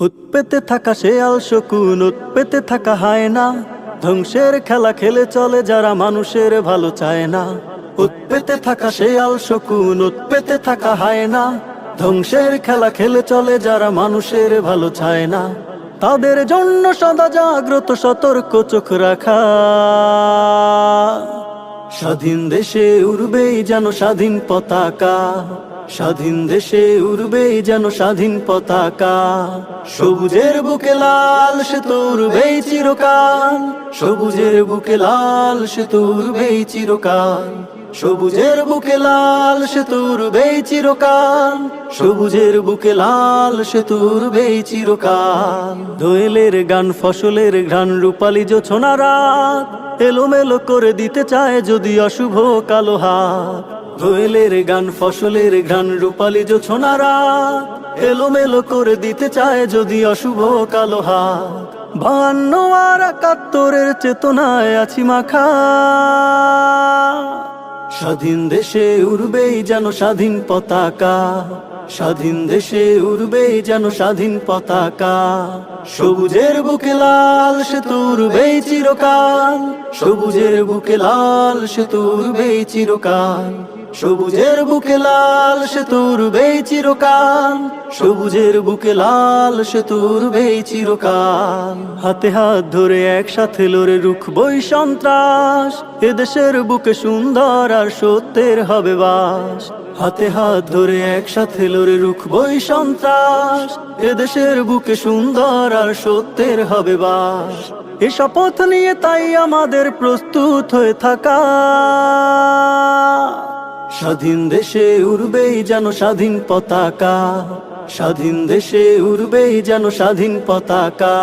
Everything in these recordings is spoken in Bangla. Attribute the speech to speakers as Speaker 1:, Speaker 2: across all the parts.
Speaker 1: উৎপেতে থাকা আল শকুন, উৎপেতে থাকা হায় না ধ্বংসের খেলা খেলে চলে যারা মানুষের ভালো চায় না। উৎপেতে থাকা আল শকুন, উৎপেতে থাকা হায় না ধ্বংসের খেলা খেলে চলে যারা মানুষের ভালো চায় না। তাদের জন্য সদা জাগ্রত, সতর্ক চোখ রাখা। স্বাধীন দেশে উড়বেই যেন স্বাধীন পতাকা। স্বাধীন দেশে উড়বেই যেন স্বাধীন পতাকা। সবুজের বুকে লাল সে তো উড়বেই চিরকাল। সবুজের বুকে লাল সে তো উড়বেই চিরকাল। সবুজের বুকে লাল সে তো উড়বেই চিরকাল। সবুজের বুকে লাল সে তো উড়বেই চিরকাল। দোয়েলের গান, ফসলের ঘ্রাণ, রূপালী জোছনা রাত। এলোমেলো করে দিতে চায় যদি অশুভ কালো হাত। দোয়েলের গান, ফসলের ঘ্রাণ, রূপালী জোছনা রাত এলোমেলো করে দিতে চায় যদি অশুভ কালো হাত। বান্ন আর একাত্তরের চেতনায় আছি মাখা। স্বাধীন দেশে উড়বেই যেন স্বাধীন পতাকা। স্বাধীন দেশে উড়বেই যেন স্বাধীন পতাকা। সবুজের বুকে লাল সে তো উড়বেই চিরকাল। সবুজের বুকে লাল সে তো উড়বেই চিরকাল। সবুজের বুকে লাল সে তো উড়বেই চিরকাল, সবুজের বুকে লাল সে তো উড়বেই চিরকাল। হাতে হাত ধরে একসাথে লড়ে রুখবই সন্ত্রাস এদেশের বুকে সুন্দর আর সত্যের হবে বাস। হাতে হাত ধরে একসাথে লড়ে রুখবই সন্ত্রাস এদেশের বুকে সুন্দর আর সত্যের হবে বাস। এ শপথ নিয়ে তাই আমাদের প্রস্তুত হয়ে থাকা। স্বাধীন দেশে উড়বেই যেন স্বাধীন পতাকা। স্বাধীন দেশে উড়বেই যেন স্বাধীন পতাকা।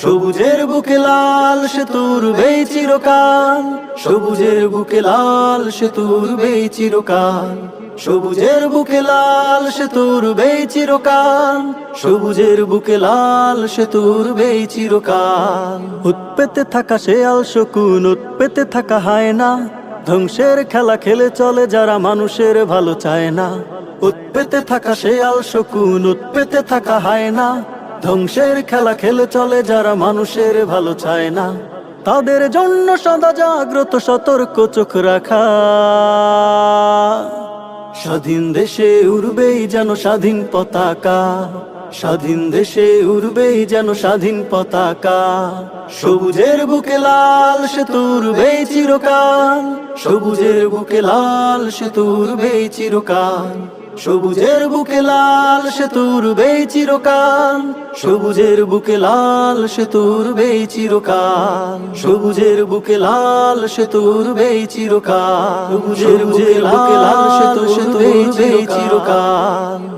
Speaker 1: সবুজের বুকে লাল সে তো উড়বেই চিরকাল। সবুজের বুকে লাল সে তো উড়বেই চিরকাল। সবুজের বুকে লাল সে তো উড়বেই চিরকাল। সবুজের বুকে লাল সে তো উড়বেই চিরকাল। উৎপেতে থাকা সে আল শকুন, উৎপেতে থাকা হায় না ধ্বংসের খেলা খেলে চলে যারা মানুষের ভালো চায় না। উৎপেতে থাকা সে আল শকুন, উৎপেতে থাকা হায় না। ধ্বংসের খেলা খেলে চলে যারা মানুষের ভালো চায় না। তাদের জন্য সদা জাগ্রত, সতর্ক চোখ রাখা। স্বাধীন দেশে উড়বেই যেন স্বাধীন পতাকা। স্বাধীন দেশে উড়বেই যেন স্বাধীন পতাকা। সবুজের বুকে লাল সে তো উড়বেই চিরকাল। সবুজের বুকে লাল সে তো উড়বেই চিরকাল। সবুজের বুকে লাল সে তো উড়বেই চিরকাল। সবুজের বুকে লাল সে তো উড়বেই চিরকাল। সবুজের বুকে লাল সে তো উড়বেই চিরকাল। সবুজের বুকে লাল সে তো উড়বেই চিরকাল।